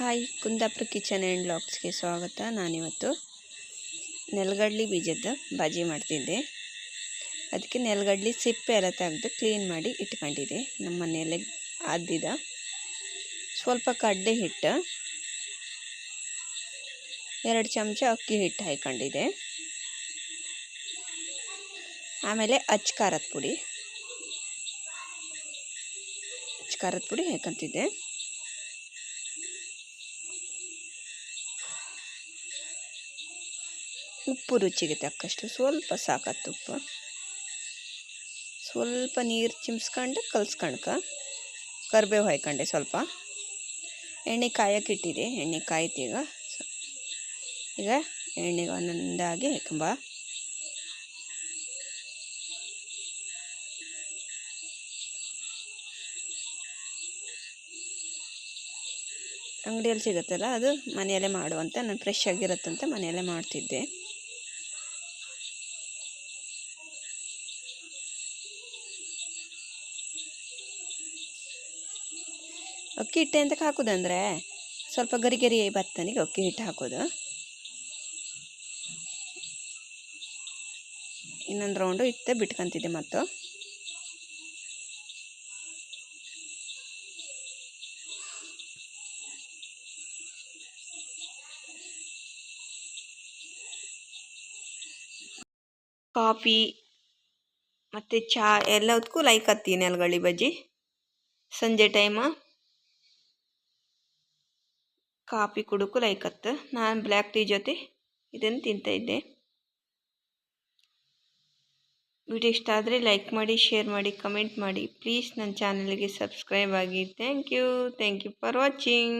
Hi, Kundapura kitchen and ಲಾಕ್ಸ್ಗೆ ಸ್ವಾಗತ. ನಾನಿವತ್ತು ನೆಲಗಡ್ಲಿ ಬೀಜದ ಬಾಜಿ ಮಾಡ್ತಿದ್ದೆ. ಅದಕ್ಕೆ ನೆಲಗಡ್ಲಿ ಸಿಪ್ಪೆ ಎಲ್ಲ ತೆಗೆದು ಕ್ಲೀನ್ ಮಾಡಿ ಇಟ್ಕೊಂಡಿದ್ದೆ. ನಮ್ಮ ಮನೆಯಲ್ಲೇ ಆದಿದ ಸ್ವಲ್ಪ ಕಡ್ಡೆ ಹಿಟ್ಟು, ಎರಡು ಚಮಚ ಅಕ್ಕಿ ಹಿಟ್ಟು ಹಾಕೊಂಡಿದೆ ಆಮೇಲೆ ಅಚ್ಕಾರದ ಪುಡಿ ಅಚ್ಕಾರದ ಪುಡಿ ಹಾಕೊಂತಿದ್ದೆ ಉಪ್ಪು ರುಚಿಗೆ ತಕ್ಕಷ್ಟು ಸ್ವಲ್ಪ ಸಾಕತ್ತು ಉಪ್ಪು ಸ್ವಲ್ಪ ನೀರು ಚಿಮ್ಸ್ಕೊಂಡು ಕಲ್ಸ್ಕಣ್ಕ. ಕರಿಬೇವು ಹಾಯ್ಕೊಂಡೆ ಸ್ವಲ್ಪ. ಎಣ್ಣೆ ಕಾಯಕ್ಕೆ ಎಣ್ಣೆ ಕಾಯ್ತೀಗ ಈಗ. ಎಣ್ಣೆಗೆ ಒಂದೊಂದಾಗಿ ಹಾಕೊಂಬ ಅಂಗಡಿಯಲ್ಲಿ ಸಿಗುತ್ತಲ್ಲ ಅದು ಮನೆಯಲ್ಲೇ ಮಾಡುವಂತ, ನಾನು ಫ್ರೆಶ್ ಆಗಿರುತ್ತಂತ ಮನೆಯಲ್ಲೇ ಮಾಡ್ತಿದ್ದೆ. ಅಕ್ಕಿ ಹಿಟ್ಟು ಎಂತಕ್ಕೆ ಹಾಕೋದಂದರೆ ಸ್ವಲ್ಪ ಗರಿ ಗರಿ ಭತ್ತನಿಗೆ ಅಕ್ಕಿ ಹಿಟ್ಟು ಹಾಕೋದು. ಇನ್ನೊಂದು ರೌಂಡು ಇತ್ತೆ ಬಿಟ್ಕೊಂತಿದ್ದೆ ಮತ್ತು. ಕಾಫಿ ಮತ್ತು ಚಹಾ ಎಲ್ಲದಕ್ಕೂ ಲೈಕ್ ಹತ್ತೀನಿ ಅಲ್ಗಳಿ ಬಜ್ಜಿ. ಸಂಜೆ ಟೈಮ ಕಾಫಿ ಕುಡಕ್ಕೂ ಲೈಕ್ ಹತ್ತು. ನಾನು ಬ್ಲ್ಯಾಕ್ ಟೀ ಜೊತೆ ಇದನ್ನು ತಿಂತಾಯಿದ್ದೆ ವಿಡಿಯೋ ಇಷ್ಟ ಆದರೆ ಲೈಕ್ ಮಾಡಿ ಶೇರ್ ಮಾಡಿ ಕಮೆಂಟ್ ಮಾಡಿ. ಪ್ಲೀಸ್ ನನ್ನ ಚಾನಲ್ಗೆ ಸಬ್ಸ್ಕ್ರೈಬ್ ಆಗಿ. Thank you thank you for watching